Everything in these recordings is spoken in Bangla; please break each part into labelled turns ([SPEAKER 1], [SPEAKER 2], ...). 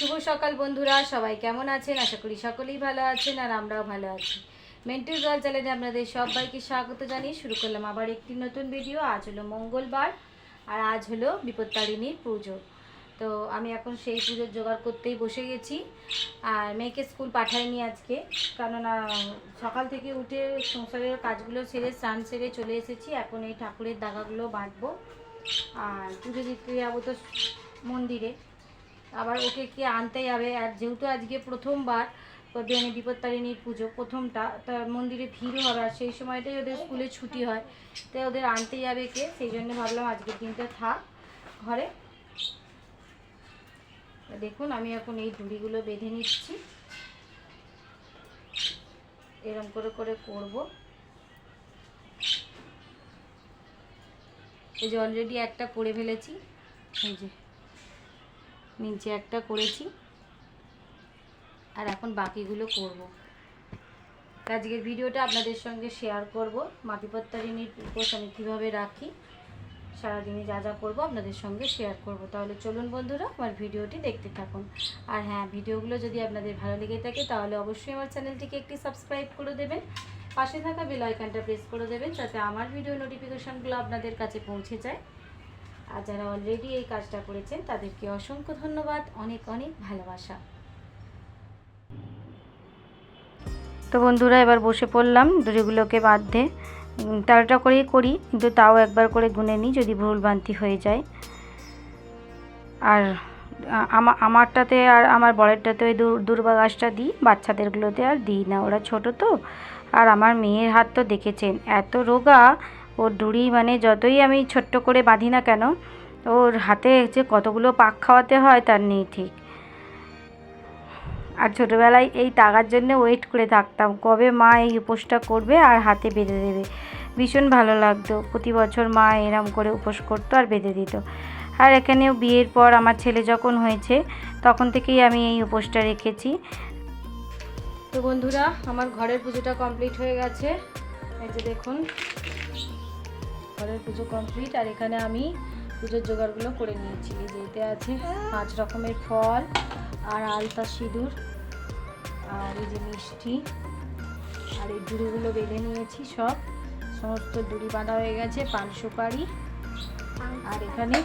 [SPEAKER 1] শুভ সকাল বন্ধুরা, সবাই কেমন আছেন? আশা করি সকলেই ভালো আছেন আর আমরাও ভালো আছি। মেন্টু জল চ্যানেলে আপনাদের সবাইকে স্বাগত জানিয়ে শুরু করলাম আবার একটি নতুন ভিডিও আজ হলো মঙ্গলবার আর আজ হলো বিপত্তারিণীর পুজো। তো আমি এখন সেই পুজোর জোগাড় করতেই বসে গেছি আর মেয়েকে স্কুল পাঠাইনি আজকে। কেননা সকাল থেকে উঠে সংসারের কাজগুলো সেরে স্নান সেরে চলে এসেছি। এখন এই ঠাকুরের দাগাগুলো বাঁধবো আর পুজো দিতে যাব তো মন্দিরে। আবার ওকে কে আনতে যাবে আর যেহেতু আজকে প্রথমবার বেনে বিপত্তারিণীর পুজো প্রথমটা, তা মন্দিরে ভিড় হবে আর সেই সময়টাই ওদের স্কুলে ছুটি হয়। তাই ওদের আনতে যাবে কে, সেই জন্য ভাবলাম আজকের দিনটা থাক ঘরে। দেখুন, আমি এখন এই দড়িগুলো বেঁধে নিচ্ছি। এরম করে করে করব। এই যে অলরেডি একটা করে ফেলেছি। এই যে। নিচে একটা করেছি। আর এখন বাকিগুলো করব। আজকের ভিডিওটা আপনাদের সঙ্গে শেয়ার করব। মাটিপত্তারিণীর উপোস আমি কীভাবে রাখি, সারাদিনে যা যা করব আপনাদের সঙ্গে শেয়ার করব। তাহলে চলুন বন্ধুরা, আমার ভিডিওটি দেখতে থাকুন। আর হ্যাঁ ভিডিওগুলো যদি আপনাদের ভালো লেগে থাকে, তাহলে অবশ্যই আমার চ্যানেলটিকে একটি সাবস্ক্রাইব করে দেবেন। পাশে থাকা বেল প্রেস করে দেবেন, যাতে আমার ভিডিও নোটিফিকেশানগুলো আপনাদের কাছে পৌঁছে যায়। আর যারা অলরেডি এই কাজটা করেছেন, তাদেরকে অসংখ্য ধন্যবাদ, অনেক অনেক ভালোবাসা। তো বন্ধুরা, এবার বসে পড়লাম, দড়িগুলোকে বাঁধতে। তেরোটা করেই করি, কিন্তু তাও একবার করে গুনে নিই, যদি ভুল বান্তি হয়ে যায়। আর আমারটাতে আর আমার বরেরটাতে ওই দূর দুর্বা গাছটা দিই, বাচ্চাদেরগুলোতে আর দিই না। ওরা ছোট তো, আর আমার মেয়ের হাত তো দেখেছেন, এত রোগা। ওর ডুড়ি মানে যতই আমি ছোট্ট করে বাঁধি না কেন, ওর হাতে যে কতগুলো পাক খাওয়াতে হয় তার নেই ঠিক। আর ছোটোবেলায় এই টাকার জন্য ওয়েট করে থাকতাম, কবে মা এই উপোসটা করবে আর হাতে বেঁধে দেবে। ভীষণ ভালো লাগতো, প্রতি বছর মা এরম করে উপোস করতো আর বেঁধে দিত। আর এখানেও বিয়ের পর আমার ছেলে যখন হয়েছে, তখন থেকেই আমি এই উপোসটা রেখেছি। তো বন্ধুরা, আমার ঘরের পুজোটা কমপ্লিট হয়ে গেছে। এই যে দেখুন ঘরের পুজো কমপ্লিট আর এখানে আমি পুজোর জোগাড়গুলো করে নিয়েছি। এই যে এতে আছে পাঁচ রকমের ফল আর আলতা সিঁদুর আর এই যে মিষ্টি আর এই ডুড়িগুলো বেঁধে নিয়েছি সব। সমস্ত ডুড়ি বাঁধা হয়ে গেছে, পান সুপারি। আর এখানে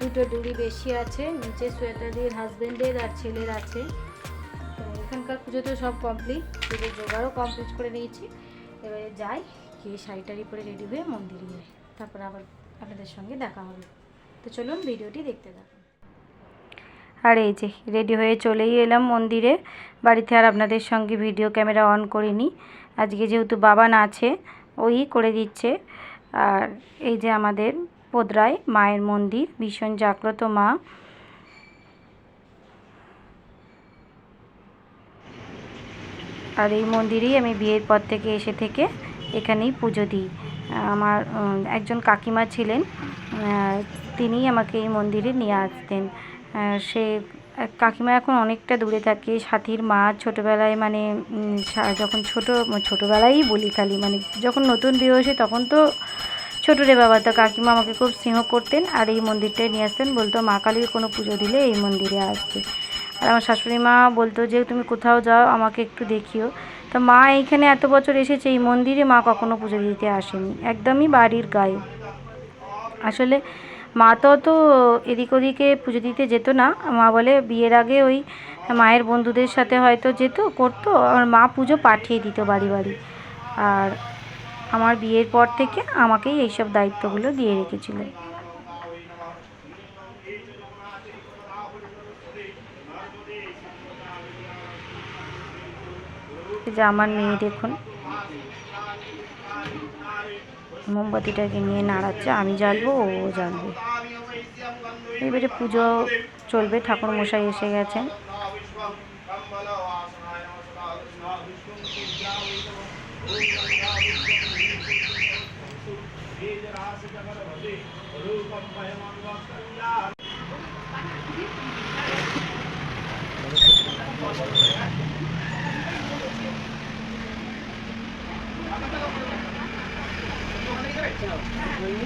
[SPEAKER 1] দুটো ডুড়ি বেশি আছে, নিচে সোয়েটারের হাজবেন্ডের আর ছেলের আছে। তো এখানকার পুজো তো সব কমপ্লিট পুজোর জোগাড়ও কমপ্লিট করে নিয়েছি। এবারে যাই। গিয়ে শাড়ি টাড়ি পরে রেডি হয়ে মন্দিরে যাই তারপর আবার আপনাদের সঙ্গে দেখা হবে। তো চলুন ভিডিওটি দেখতে থাকুন। আর এই যে রেডি হয়ে চলেই এলাম মন্দিরে। বাড়িতে আর আপনাদের সঙ্গে ভিডিও ক্যামেরা অন করিনি। আজকে যেহেতু বাবান আছে, ওই করে দিচ্ছে। আর এই যে আমাদের পোদরায় মায়ের মন্দির, ভীষণ জাগ্রত মা। আর এই মন্দিরেই আমি বিয়ের পর থেকে এসে থেকে এখানেই পুজো দিই। আমার একজন কাকিমা ছিলেন তিনিই আমাকে এই মন্দিরে নিয়ে আসতেন। সে, কাকিমা এখন অনেকটা দূরে থাকে, সাথীর মা ছোটোবেলায় মানে যখন ছোটো, ছোটোবেলায়ই বলি খালি মানে যখন নতুন বিয়ে হয়েছে তখন তো ছোটো রে বাবা, তো কাকিমা আমাকে খুব স্নেহ করতেন আর এই মন্দিরটায় নিয়ে আসতেন। বলতো, মা কালীর কোনো পুজো দিলে এই মন্দিরে আসতে আর আমার শাশুড়ি মা বলতো যে, তুমি কোথাও যাও, আমাকে একটু দেখিও। তো মা এইখানে এত বছর এসেছে, এই মন্দিরে মা কখনো পুজো দিতে আসেনি। একদমই বাড়ির গায়ে। আসলে মা তো তো এদিক ওদিকে পুজো দিতে যেত না। মা বলে বিয়ের আগে ওই মায়ের বন্ধুদের সাথে হয়তো যেত, করতো। আর মা পুজো পাঠিয়ে দিত বাড়ি বাড়ি। আর আমার বিয়ের পর থেকে আমাকেই এইসব দায়িত্বগুলো দিয়ে রেখেছিল। যে আমার মেয়ে দেখুন। মোমবাতিটাকে নিয়ে নাড়াচ্ছে, আমি জ্বালবো, ও জ্বালবে। এবারে পুজো চলবে ঠাকুর মশাই এসে গেছেন।
[SPEAKER 2] আমি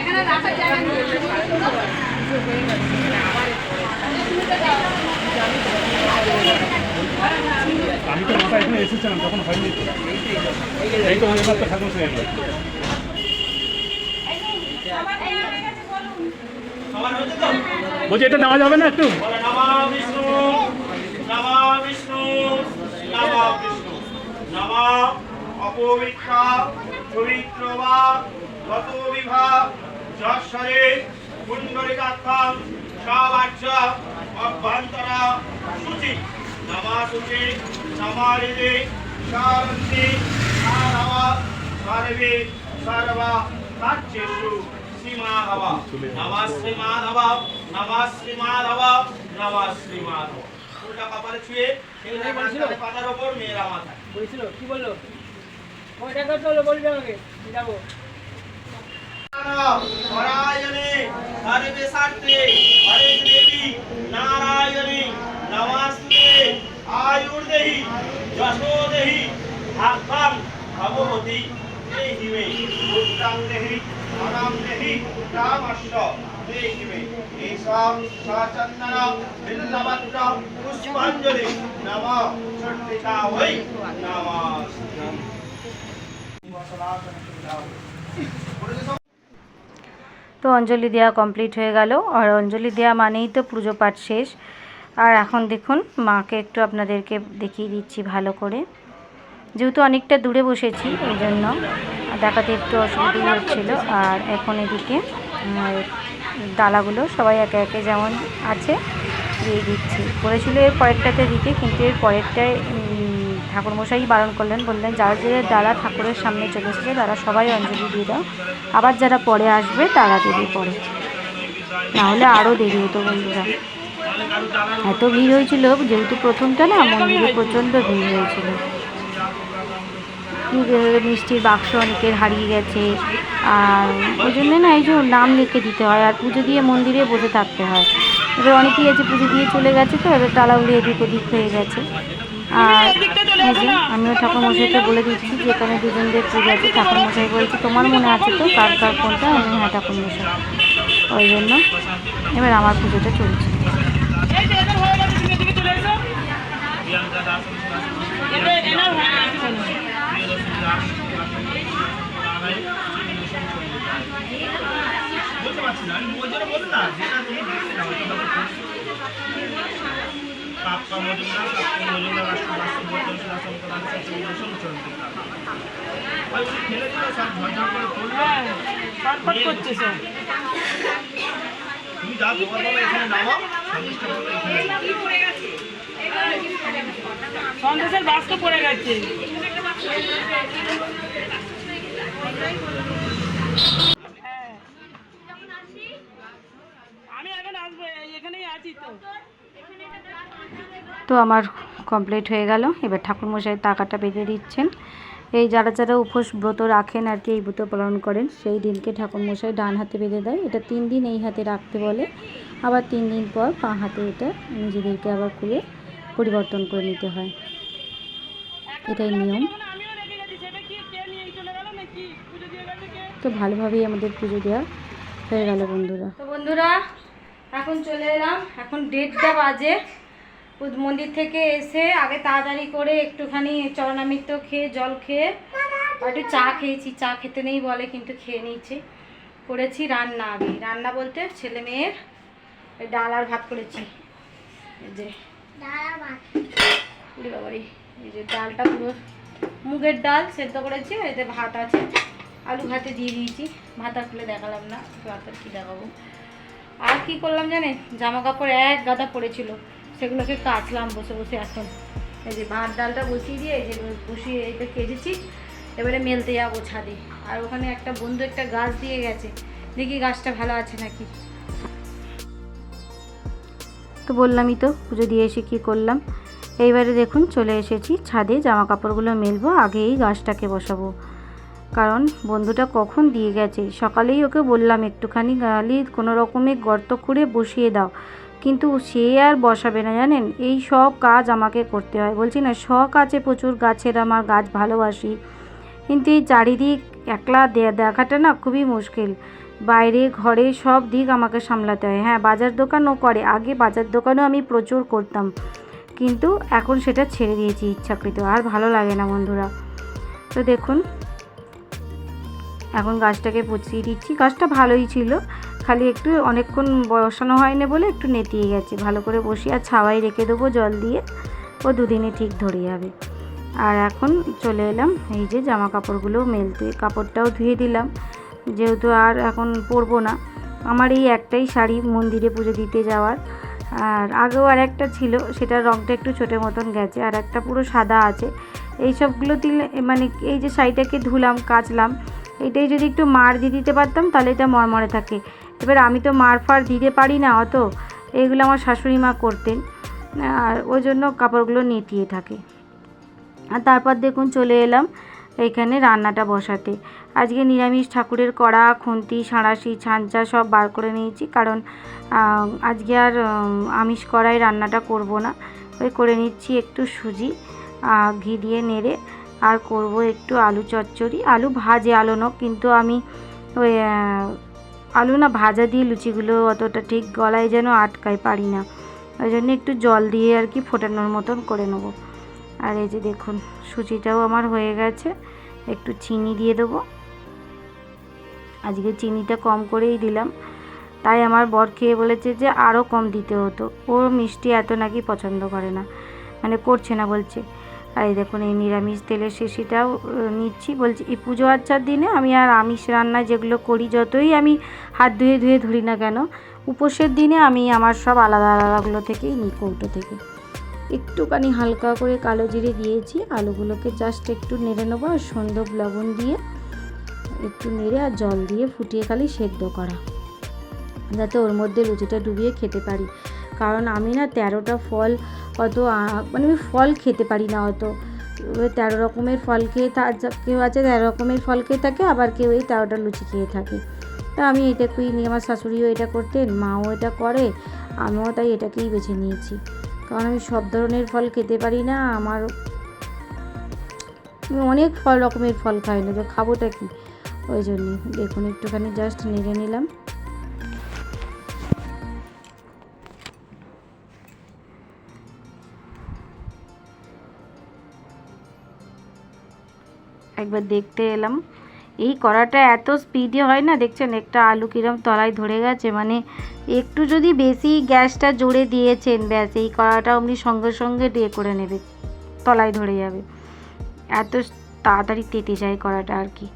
[SPEAKER 2] এখানে রাখার জায়গা
[SPEAKER 3] আমি তো মাথা এখানে এসেছিলাম তখন হয়নি। এই তো তো ঠাকুর বলছি এটা নেওয়া যাবে না একটু?
[SPEAKER 4] নমা বিষ্ণু নমা বিষ্ণু নমা বিষ্ণু নমা অপবিত্র পবিত্র বা গত বিভাগ যশ্বরে কুণ্ডলিকাত্মম সবাচ্য অভ্যন্তর শুচি নমা নমারিদে সারবা সর্বে সর্বা কাচ্যেষু শ্রীমাধব নমঃ শ্রীমাধব নমঃ মাধব নমঃ মাধব উল্টা কপালে ছুঁয়ে পাতার ওপর মেয়েরা মাথায়।
[SPEAKER 5] বলেছিল কি বলল? কয়টা করতে হলো বলবে আমাকে? যাব।
[SPEAKER 4] পরায়ণে হরে সাত্রে হরে দেবী নারায়ণী।
[SPEAKER 1] তো অঞ্জলি দেওয়া কমপ্লিট হয়ে গেল আর অঞ্জলি দেওয়া মানেই তো পুজো পাঠ শেষ আর এখন দেখুন মাকে একটু আপনাদেরকে দেখিয়ে দিচ্ছি ভালো করে যেহেতু অনেকটা দূরে বসেছি এই জন্য দেখাতে একটু অসুবিধা হচ্ছিল আর এখন এদিকে ডালাগুলো সবাই একে একে যেমন আছে দিয়ে দিচ্ছি। বলেছিল এর পরেরটাতে দিতে, কিন্তু এর পরেরটায় ঠাকুরমশাই বারণ করলেন, বললেন, যারা যে ডালা ঠাকুরের সামনে চলে এসেছে, তারা সবাই অঞ্জলি দিয়ে দাও। আবার যারা পরে আসবে, তারা দেবে পরে। নাহলে আরও দেরি হতো বন্ধুরা। এত ভিড় হয়েছিল, যেহেতু প্রথমটা না, মন্দিরে প্রচণ্ড ভিড় হয়েছিল। মিষ্টির বাক্স অনেকের হারিয়ে গেছে আর ওই জন্যে না এই যে নাম লিখে দিতে হয় আর পুজো দিয়ে মন্দিরে বসে থাকতে হয়। এবার অনেকেই আছে পুজো দিয়ে চলে গেছে তো, এবার তালাগুলি এদিক ওদিক হয়ে গেছে। আর যে আমিও ঠাকুরমশাইকে বলে দিচ্ছি যে এখানে দুজনদের পুজো আছে, ঠাকুরমশাই বলছে তোমার মনে আছে তো কার কার কোনটা? আমি হ্যাঁ ঠাকুরমশাই। ওই জন্য এবার আমার পুজোটা চলছে।
[SPEAKER 4] বলতে পারছি না আমি ওই জন্য বলি না যেটা তুমি দেখতে নাও পাপ্পা মজুমদার পাপ্পা মজুমদার রাষ্ট্র রাষ্ট্র বর্তমান শাসন প্রধান সচিব অনুসরণ ওই ফেলে দিল সব ঝরঝর করে পড়ল
[SPEAKER 5] হ্যাঁ ফটফট করছে সব।
[SPEAKER 4] তুমি যা এখানে নামো
[SPEAKER 5] সন্দেশের বাস তো পড়ে গেছে হ্যাঁ। আমি এখন আসব এই এখানেই আছি তো।
[SPEAKER 1] তো আমার কমপ্লিট হয়ে গেল। এবার ঠাকুরমশাই টাকাটা বেঁধে দিচ্ছেন। এই যারা যারা উপোস ব্রত রাখেন আর কি এই ব্রত পালন করেন সেই দিনকে ঠাকুরমশাই ডান হাতে বেঁধে দেয়। এটা তিন দিন এই হাতে রাখতে বলে। আবার তিন দিন পর পা হাতে এটা নিজেদেরকে আবার খুলে পরিবর্তন করে নিতে হয়। এটাই নিয়ম। তো ভালোভাবেই আমাদের পুজো দেওয়া হয়ে গেল বন্ধুরা। তো বন্ধুরা এখন চলে এলাম। এখন দেড়টা বাজে। মন্দির থেকে এসে আগে তাড়াতাড়ি করে একটুখানি চরণামৃত খেয়ে জল খেয়ে একটু চা খেয়েছি। চা খেতে নেই বলে কিন্তু খেয়ে নিয়েছি। করেছি রান্না আগে। রান্না বলতে ছেলে মেয়ের ডাল আর ভাত করেছি। যে উড়ি বাবারি এই যে ডালটা পুরো মুগের ডাল সেদ্ধ করেছি এতে ভাত আছে। আলু ভাতে দিয়ে দিয়েছি। ভাত আর খুলে দেখালাম না ভাত আর কি দেখাবো। আর কি করলাম জানেন? জামা কাপড় এক গাদা পড়েছিল। সেগুলোকে কাচলাম বসে বসে এখন। এই যে ভাত ডালটা বসিয়ে দিয়ে এই যে বসিয়ে এইটা কেটেছি। এবারে মেলতে যাব ছাদে। আর ওখানে একটা বন্ধু একটা গাছ দিয়ে গেছে। দেখি গাছটা ভালো আছে নাকি। তো বললামই তো, পুজো দিয়ে এসে কী করলাম। এইবারে দেখুন, চলে এসেছি ছাদে। জামা কাপড়গুলো মেলবো আগেই গাছটাকে বসাবো। কারণ বন্ধুটা কখন দিয়ে গেছে? সকালেই ওকে বললাম, একটুখানি গালি, কোনো রকমে গর্ত খুঁড়ে বসিয়ে দাও। কিন্তু সে আর বসাবে না, জানেন? এই সব কাজ আমাকে করতে হয়। বলছি, না, শখ আছে প্রচুর, গাছের আমার, গাছ ভালোবাসি। কিন্তু এই চারিদিক একলা দেখাটা না খুবই মুশকিল। বাইরে, ঘরে সব দিক আমাকে সামলাতে হয়। হ্যাঁ বাজার দোকানও করে। আগে বাজার দোকানও আমি প্রচুর করতাম। কিন্তু এখন সেটা ছেড়ে দিয়েছি ইচ্ছাকৃত। আর ভালো লাগে না বন্ধুরা। তো দেখুন এখন গাছটাকে পচিয়ে দিচ্ছি। গাছটা ভালোই ছিল। খালি একটু অনেকক্ষণ বসানো হয়নি বলে একটু নেতিয়ে গেছে। ভালো করে বসিয়ে আর ছাওয়াই রেখে দেবো জল দিয়ে। ও দুদিনে ঠিক ধরে যাবে। আর এখন চলে এলাম এই যে জামা কাপড়গুলো মেলতে। কাপড়টাও ধুয়ে দিলাম। যেহেতু আর এখন পরবো না। আমার এই একটাই শাড়ি মন্দিরে পুজো দিতে যাওয়ার। আর আগেও আর একটা ছিল। সেটার রঙটা একটু ছোটো মতন গেছে। আর একটা পুরো সাদা আছে। এই সবগুলো দিলে মানে এই যে শাড়িটাকে ধুলাম, কাচলাম এটাই যদি একটু মার দিয়ে দিতে পারতাম, তাহলে এটা মরমরে থাকে। এবার আমি তো মার ফার দিতে পারি না অত, এগুলো আমার শাশুড়ি মা করতেন, আর ওই জন্য কাপড়গুলো নেতিয়ে থাকে। আর তারপর দেখুন চলে এলাম এইখানে রান্নাটা বসাতে। আজকে নিরামিষ ঠাকুরের কড়া, খুন্তি, সাঁড়াশি, ছাঁচা সব বার করে নিয়েছি, কারণ আজকে আর আমিষ কড়াই রান্নাটা করব না। ওই করে নিচ্ছি একটু সুজি ঘি দিয়ে নেড়ে আর করব একটু আলু চচ্চড়ি। আলু ভাজে, আলু নক কিন্তু আমি ওই আলু না ভাজা দিয়ে লুচিগুলো অতটা ঠিক গলায় যেন আটকায় পারি না। ওই জন্য একটু জল দিয়ে আর কি ফোটানোর মতন করে নেব। আর এই যে দেখুন, সুজিটাও আমার হয়ে গেছে। একটু চিনি দিয়ে দেবো। আজকে চিনিটা কম করেই দিলাম। তাই আমার বর খেয়ে বলেছে যে আরও কম দিতে হতো। ও মিষ্টি এত নাকি পছন্দ করে না। মানে করছে না, বলছে। আর এই দেখুন, এই নিরামিষ তেলের শিশিটাও নিচ্ছি। বলছি, এই পুজো আচ্চার দিনে আমি আর আমিষ রান্না যেগুলো করি, যতই আমি হাত ধুয়ে ধুয়ে ধরি না কেন, উপোসের দিনে আমি আমার সব আলাদা আলাদাগুলো থেকেই নিই, কৌটো থেকে। একটুখানি হালকা করে কালো জিরে দিয়েছি, আলুগুলোকে জাস্ট একটু নেড়ে নেব আর সন্দক লবণ দিয়ে একটু নেড়ে আর জল দিয়ে ফুটিয়ে খালি সেদ্ধ করা, যাতে ওর মধ্যে লুচিটা ডুবিয়ে খেতে পারি। কারণ আমি না তেরোটা ফল অত মানে আমি ফল খেতে পারি না অত। তেরো রকমের ফল খেয়ে কেউ আছে তেরো রকমের ফল খেয়ে থাকে, আবার কেউ এই তেরোটা লুচি খেয়ে থাকে। তা আমি এটাকেই নিয়ে আমার শাশুড়িও এটা করতেন, মাও এটা করে, আমিও তাই এটাকেই বেছে নিয়েছি। কারণ আমি সব ধরনের ফল খেতে পারি না, আমার আমি অনেক ফল রকমের ফল খাই না, তো খাবোটা কি? ওই জন্যে। দেখুন, একটুখানি জাস্ট নেড়ে নিলাম। একবার দেখতে এলাম। এই কড়াটা এত স্পিডে হয় না? দেখছেন, একটা আলু কিরম তলায় ধরে গেছে। মানে একটু যদি বেশি গ্যাসটা জোরে দিয়েছেন, ব্যাস, এই কড়াটা অমনি সঙ্গে সঙ্গে দিয়ে করে নেবে তলায় ধরে যাবে। এত তাড়াতাড়ি তেতে যায় কড়াটা আর কি।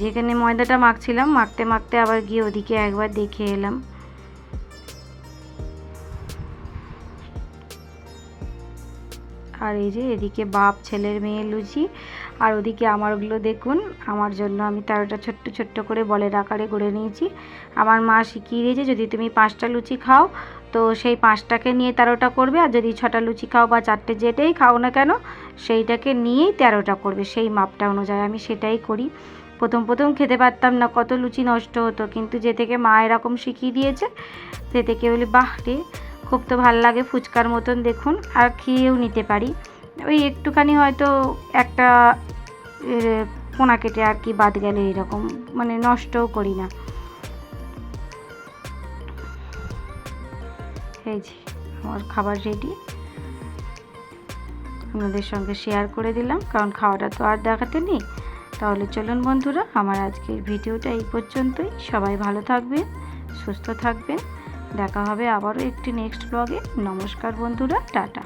[SPEAKER 1] যেখানে ময়দাটা মাখছিলাম, মাখতে মাখতে আবার গিয়ে ওদিকে একবার দেখে এলাম। আর এই যে এদিকে বাপ, ছেলের মেয়ে, লুচি আর ওদিকে আমারগুলো দেখুন, আমার জন্য আমি তেরোটা ছোট্ট ছোট্ট করে বলের আকারে গড়ে নিয়েছি। আমার মা শিখিয়ে দিয়েছে, যদি তুমি পাঁচটা লুচি খাও, তো সেই পাঁচটাকে নিয়ে তেরোটা করবে, আর যদি ছটা লুচি খাও বা চারটে যেটাই খাও না কেন, সেইটাকে নিয়েই তেরোটা করবে। সেই মাপটা অনুযায়ী আমি সেটাই করি। প্রথম প্রথম খেতে পারতাম না, কত লুচি নষ্ট হতো, কিন্তু যে থেকে মা এরকম শিখিয়ে দিয়েছে, সে থেকে বলি, বাহ রে, খুব তো ভালো লাগে ফুচকার মতন দেখুন, আর খেয়েও নিতে পারি। ওই একটুখানি হয়তো একটা পোনা কেটে আর কি বাদ গেলে এরকম মানে নষ্টও করি না। এই যে, আমার খাবার রেডি আপনাদের সঙ্গে শেয়ার করে দিলাম, কারণ খাওয়াটা তো আর দেখাতে নেই। তাহলে চলুন বন্ধুরা, আমার আজকের ভিডিওটা এই পর্যন্তই। সবাই ভালো থাকবেন, সুস্থ থাকবেন। দেখা হবে আবারও একটি নেক্সট ব্লগে নমস্কার বন্ধুরা, টাটা।